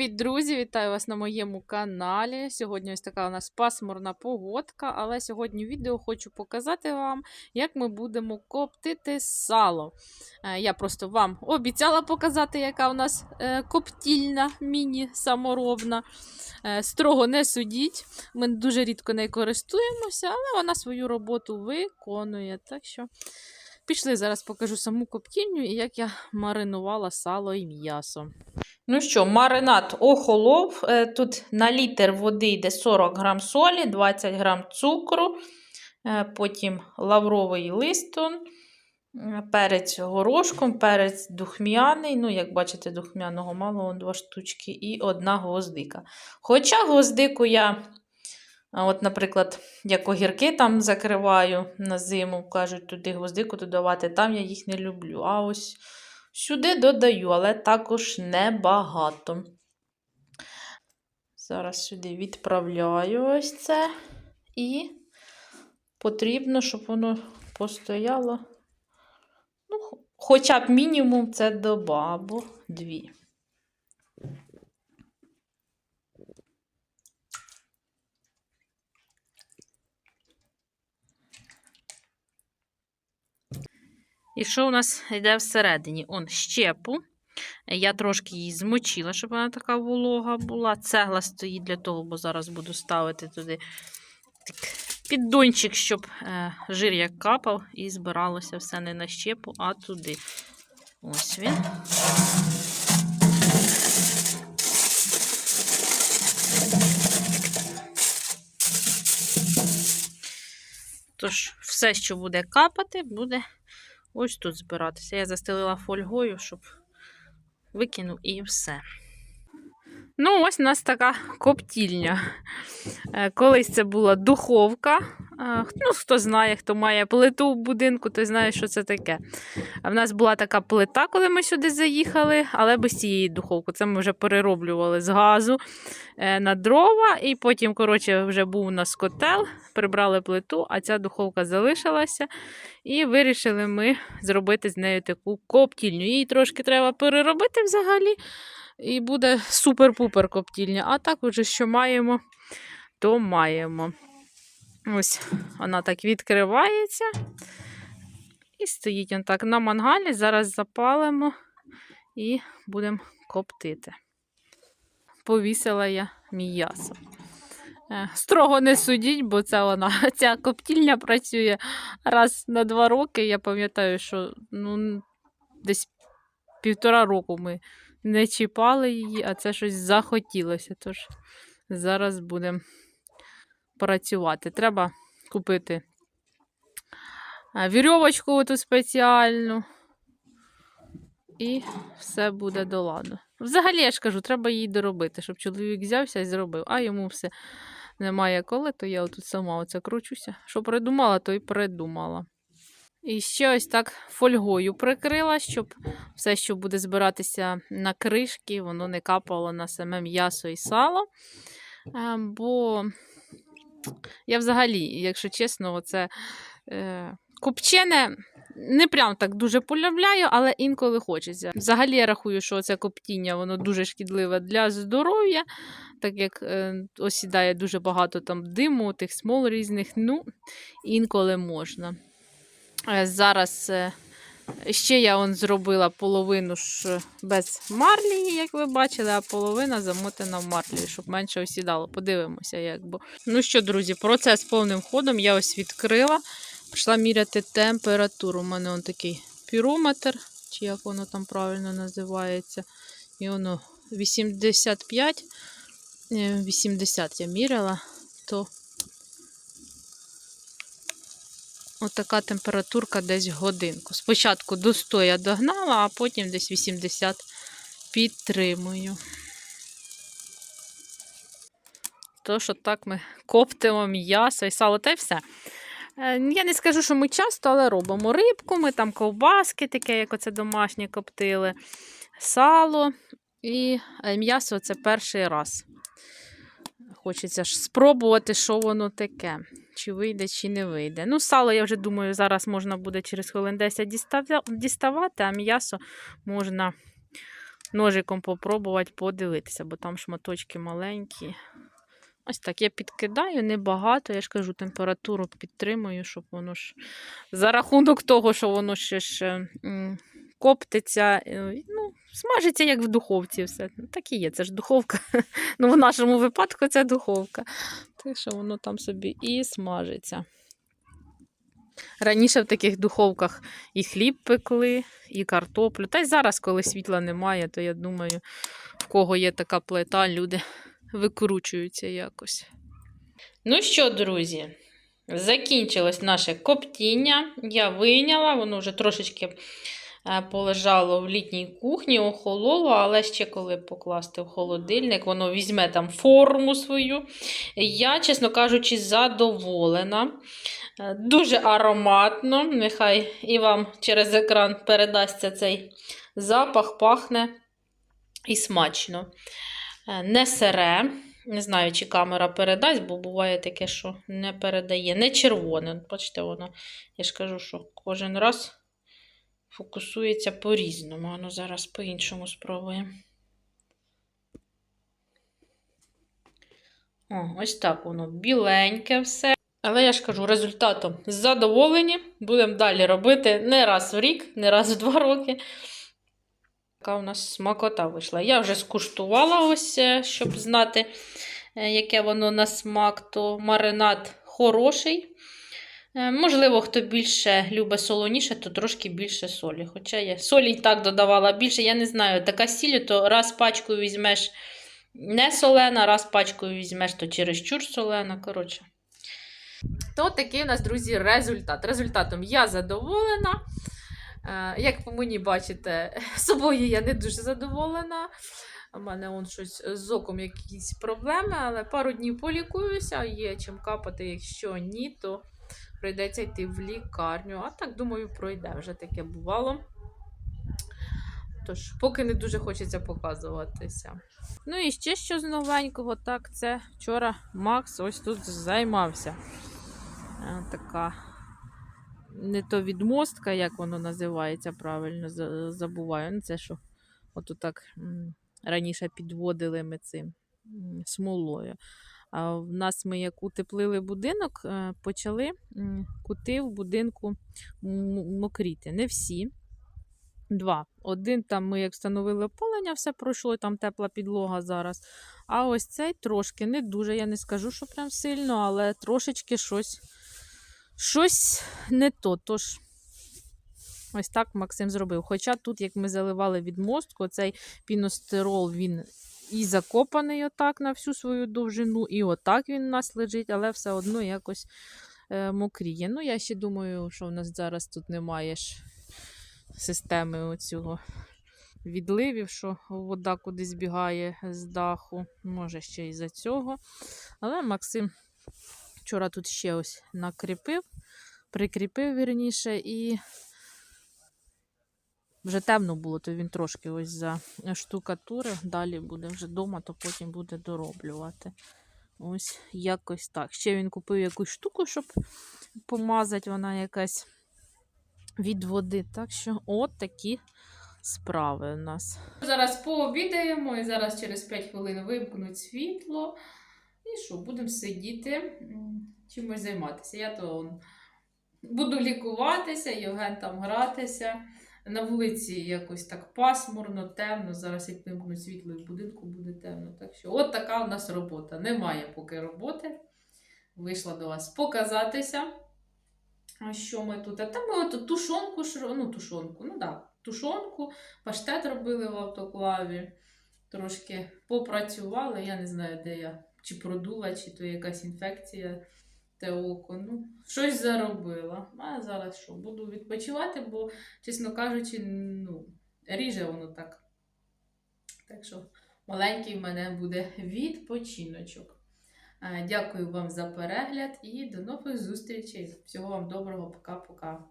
Привіт, друзі! Вітаю вас на моєму каналі. Сьогодні ось така у нас пасмурна погодка, але сьогодні в відео хочу показати вам, як ми будемо коптити сало. Е, Я просто вам обіцяла показати, яка у нас е, коптільна міні-саморобна. Е, Строго не судіть. Ми дуже рідко нею користуємося, але вона свою роботу виконує. Так що пішли зараз покажу саму коптільню і як я маринувала сало і м'ясо. Ну що, маринад охолов. Е, Тут на літр води йде 40 грам солі, 20 грам цукру, е, потім лавровий листон, е, перець горошком, перець духмяний. Ну, як бачите, духмяного мало, два штучки, і одна гвоздика. Хоча гвоздику я, а от, наприклад, як огірки там закриваю на зиму, кажуть, туди гвоздику додавати, там я їх не люблю. А ось Сюди додаю, але також небагато. Зараз сюди відправляю ось це. І потрібно, щоб воно постояло. Ну, хоча б мінімум це доба або дві. І що у нас йде всередині? Он щепу. Я трошки її змочила, щоб вона така волога була. Цегла стоїть для того, бо зараз буду ставити туди піддончик, щоб е, жир як капав, і збиралося все не на щепу, а туди. Ось він. Тож, все, що буде капати, буде ось тут збиратися. Я застелила фольгою, щоб викинув і все. Ну, ось у нас така коптільня. Е, Колись це була духовка. Е, Ну, хто знає, хто має плиту в будинку, той знає, що це таке. А в нас була така плита, коли ми сюди заїхали, але без цієї духовки. Це ми вже перероблювали з газу е, на дрова, і потім, коротше, вже був у нас котел, прибрали плиту, а ця духовка залишилася. І вирішили ми зробити з нею таку коптільню. Її трошки треба переробити взагалі. І буде супер-пупер коптільня. А так, уже що маємо, то маємо. Ось вона так відкривається. І стоїть он так на мангалі. Зараз запалимо і будемо коптити. Повісила я м'ясо. Е, Строго не судіть, бо це вона, ця коптільня працює раз на два роки. Я пам'ятаю, що ну, десь півтора року ми не чіпали її, а це щось захотілося. Тож зараз будемо працювати. Треба купити вірьовочку оту спеціальну. І все буде до ладу. Взагалі, я ж кажу, треба її доробити, щоб чоловік взявся і зробив, а йому все немає коли, то я отут сама оце кручуся. Що придумала, то й придумала. І ще ось так фольгою прикрила, щоб все, що буде збиратися на кришки, воно не капало на саме м'ясо і сало. Е, Бо я взагалі, якщо чесно, оце е, копчене не прям так дуже полюбляю, але інколи хочеться. Взагалі я рахую, що це коптіння воно дуже шкідливе для здоров'я, так як е, осідає дуже багато там диму, тих смол різних. Ну, інколи можна. Е, Зараз е, ще я он зробила половину ж без марлі, як ви бачили, а половина замотана в марлі, щоб менше осідало. Подивимося, як бо. Ну що, друзі, процес повним ходом я ось відкрила. Пішла міряти температуру. У мене он такий пірометр, чи як воно там правильно називається. І воно 85, е, 80 я міряла, то Отака температурка десь годинку. Спочатку до 100 я догнала, а потім десь 80 підтримую. Тож, отак ми коптимо м'ясо і сало та й все. Е, Я не скажу, що ми часто, але робимо рибку, ми там ковбаски, таке, як оце домашнє коптили, сало і е, м'ясо це перший раз. Хочеться ж спробувати, що воно таке чи вийде, чи не вийде. Ну, сало, я вже думаю, зараз можна буде через хвилин 10 дістава- діставати, а м'ясо можна ножиком попробувати подивитися, бо там шматочки маленькі. Ось так, я підкидаю небагато, я ж кажу, температуру підтримую, щоб воно ж за рахунок того, що воно ще ж коптиться, е, ну, смажиться як в духовці. все. Ну, Так і є, це ж духовка. Ну, в нашому випадку це духовка. Так що воно там собі і смажиться. Раніше в таких духовках і хліб пекли, і картоплю. Та й зараз, коли світла немає, то я думаю, в кого є така плита, люди викручуються якось. Ну що, друзі, закінчилось наше коптіння. Я вийняла, воно вже трошечки полежало в літній кухні, охололо, але ще коли покласти в холодильник, воно візьме там форму свою. Я, чесно кажучи, задоволена. Е, Дуже ароматно. Нехай і вам через екран передасться цей запах, пахне і смачно. Е, Не сире. Не знаю, чи камера передасть, бо буває таке, що не передає. Не червоне. Бачите, воно, я ж кажу, що кожен раз фокусується по-різному. А зараз по-іншому спробуємо. О, ось так воно біленьке все. Але я ж кажу, результатом задоволені. Будемо далі робити не раз в рік, не раз в два роки. Така у нас смакота вийшла. Я вже скуштувала ось, е, щоб знати, е, яке воно на смак, то маринад хороший. Е, Можливо, хто більше любить солоніше, то трошки більше солі. Хоча я солі і так додавала більше, я не знаю, така сіль, то раз пачкою візьмеш не солена, раз пачкою візьмеш, то чересчур солена. Коротше. То такий у нас, друзі, результат. Результатом я задоволена. Е, Як по мені бачите, собою я не дуже задоволена. У мене он щось з оком якісь проблеми, але пару днів полікуюся, є чим капати, якщо ні, то прийдеться йти в лікарню. А так, думаю, пройде вже таке бувало. Тож, поки не дуже хочеться показуватися. Ну і ще що з новенького, так, це вчора Макс ось тут займався. Е, Така не то відмостка, як воно називається правильно, забуваю. Ну, це що, от так раніше підводили ми цим смолою. В нас ми як утеплили будинок, е, почали кути в будинку мокріти. Не всі. Два. Один там ми як встановили опалення, все пройшло, там тепла підлога зараз. А ось цей трошки не дуже, я не скажу, що прям сильно, але трошечки щось, щось не то. Тож ось так Максим зробив. Хоча тут, як ми заливали відмостку, цей піностерол він і закопаний отак на всю свою довжину, і отак він у нас лежить, але все одно якось е, мокріє. Ну, я ще думаю, що в нас зараз тут немає ж системи оцього відливів, що вода кудись збігає з даху. Може, ще й за цього. Але Максим вчора тут ще ось накріпив, прикріпив вірніше, і вже темно було, то він трошки ось за штукатурив. Далі буде вже вдома, то потім буде дороблювати. Ось якось так. Ще він купив якусь штуку, щоб помазати, вона якась від води. Так що от такі справи у нас. Зараз пообідаємо і зараз через 5 хвилин вимкнуть світло. І що, будемо сидіти, чимось займатися. Я то буду лікуватися, Євген там гратися. На вулиці якось так пасмурно, темно. Зараз як вимкнуть світло в будинку буде темно. Так що, от така у нас робота. Немає поки роботи. Вийшла до вас показатися. Що ми тут? А там ми от тушонку, ну, тушонку, ну да, тушонку, паштет робили в автоклаві. Трошки попрацювали. Я не знаю, де я чи продула, чи то якась інфекція те око. Ну, щось заробила. А зараз що? Буду відпочивати, бо, чесно кажучи, ну, ріже воно так. Так що маленький в мене буде відпочиночок. Дякую вам за перегляд і до нових зустрічей. Всього вам доброго, пока-пока.